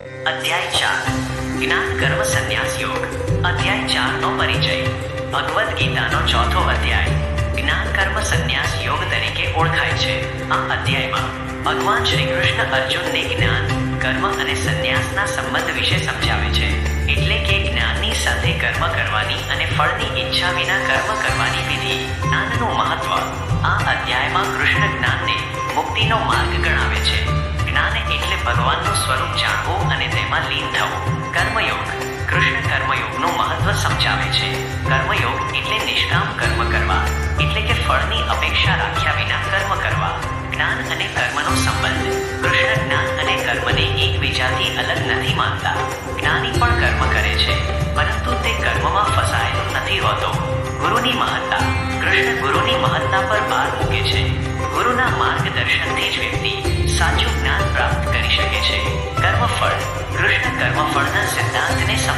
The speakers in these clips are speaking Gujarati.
અધ્યાય ચાર. જ્ઞાન, કર્મ, સંન્યાસ, યોગ. અધ્યાય ચાર નો પરિચય. ભગવદ્ ગીતાનો ચોથો અધ્યાય. જ્ઞાન, કર્મ, સંન્યાસ, યોગ તરીકે ઓળખાય છે. આ અધ્યાયમાં ભગવાન શ્રી કૃષ્ણ અર્જુનને જ્ઞાન, કર્મ અને સંન્યાસના સંબંધ વિશે સમજાવે છે. એટલે કે જ્ઞાનની સાથે કર્મ કરવાની અને ફળની ઈચ્છા વિના કર્મ કરવાની વિધિ. જ્ઞાનનું મહત્વ આ અધ્યાયમાં કૃષ્ણ જ્ઞાનને મુક્તિનો માર્ગ ગણાવે છે. જ્ઞાન સ્વરૂપ જાણવું લીન થવું કર્મયોગ. કૃષ્ણ કર્મયોગનું મહત્વ સમજાવે છે. કર્મયોગ એટલે નિષ્કામ કર્મ કરવા. એટલે કે ફળની અપેક્ષા રાખ્યા વિના કર્મ કરવા. જ્ઞાન અને કર્મનો સંબંધ. કૃષ્ણ જ્ઞાન અને કર્મને એકબીજાથી અલગ નથી માનતા. જ્ઞાની પણ કર્મ કરે છે. પરંતુ તે કર્મમાં ફસાયેલો નથી હોતો. ગુરુની મહત્તા. કૃષ્ણ ગુરુની મહત્તા પર ભાર મૂકે છે. ગુરુના માર્ગદર્શનથી જ વ્યક્તિ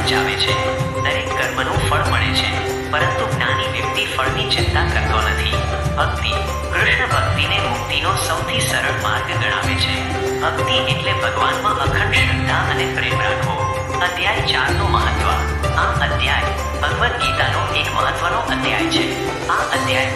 સમજાવે છે. દરેક કર્મનું ફળ મળે છે, પરંતુ જ્ઞાની વ્યક્તિ ફળની ચિંતા કરતો નથી. ભક્તિ, કૃષ્ણ ભક્તિને મુક્તિનો સૌથી સરળ માર્ગ ગણાવે છે. ભક્તિ એટલે ભગવાનમાં અખંડ શ્રદ્ધા અને પ્રેમ રાખવો. અધ્યાય ચારનું મહત્વ. આ અધ્યાય ભગવદ્ ગીતાનો એક મહત્વનો અધ્યાય છે.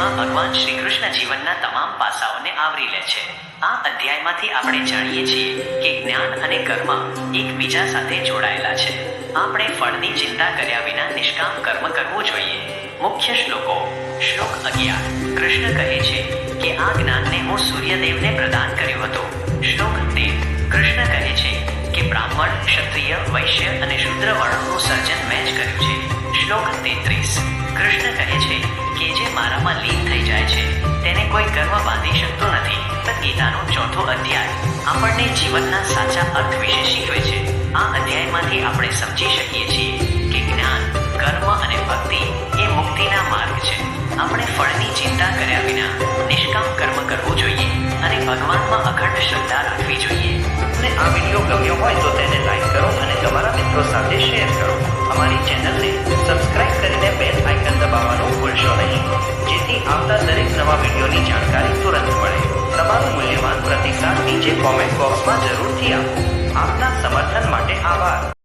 આ ભગવાન શ્રી કૃષ્ણ જીવનના તમામ પાસાઓને આવરી લે છે. આ અધ્યાયમાંથી આપણે જાણીએ છીએ કે જ્ઞાન અને કર્મ એકબીજા સાથે જોડાયેલા છે. આપણે ફળની ચિંતા કર્યા વિના નિષ્કામ કર્મ કરવું જોઈએ. મુખ્ય શ્લોકો, શ્લોક અગિયાર. કૃષ્ણ કહે છે કે આ જ્ઞાનને હું સૂર્યદેવને પ્રદાન કર્યો હતો. શ્લોક તેર. કૃષ્ણ કહે છે કે બ્રાહ્મણ, ક્ષત્રિય, વૈશ્ય અને શુદ્ર વર્ણનું સર્જન મેં જ કર્યું છે. શ્લોક તેત્રીસ. કૃષ્ણ કહે છે કે જે મારામાં લીન થઈ જાય છે. તેને કોઈ ગર્વ બાંધી શકતો નથી. ગીતાનો ચોથો અધ્યાય આપણને જીવનના સાચા અર્થ વિશે શીખવે છે. આ અધ્યાયમાંથી આપણે સમજી શકીએ છીએ કે જ્ઞાન, કર્મ અને ભક્તિ એ મુક્તિના માર્ગ છે. આપણે ફળની ચિંતા કર્યા વિના નિષ્કામ કર્મ કરવું જોઈએ અને ભગવાનમાં અખંડ શ્રદ્ધા રાખવી જોઈએ. અને આ વીડિયો ગમ્યો હોય તો તેને લાઈક કરો અને તમારા મિત્રો સાથે શેર કરો. અમારી ચેનલને સબસ્ક્રાઇબ કરીને બેલ આઇકન દબાવવાનું ભૂલશો નહીં. જેથી આવતા દરેક નવા વિડીયોની જાણકારી તુરંત મળે. તમારો મૂલ્યવાન પ્રતિસાદ નીચે કોમેન્ટ બોક્સમાં જરૂરથી આપો. આપના સમર્થન માટે આભાર.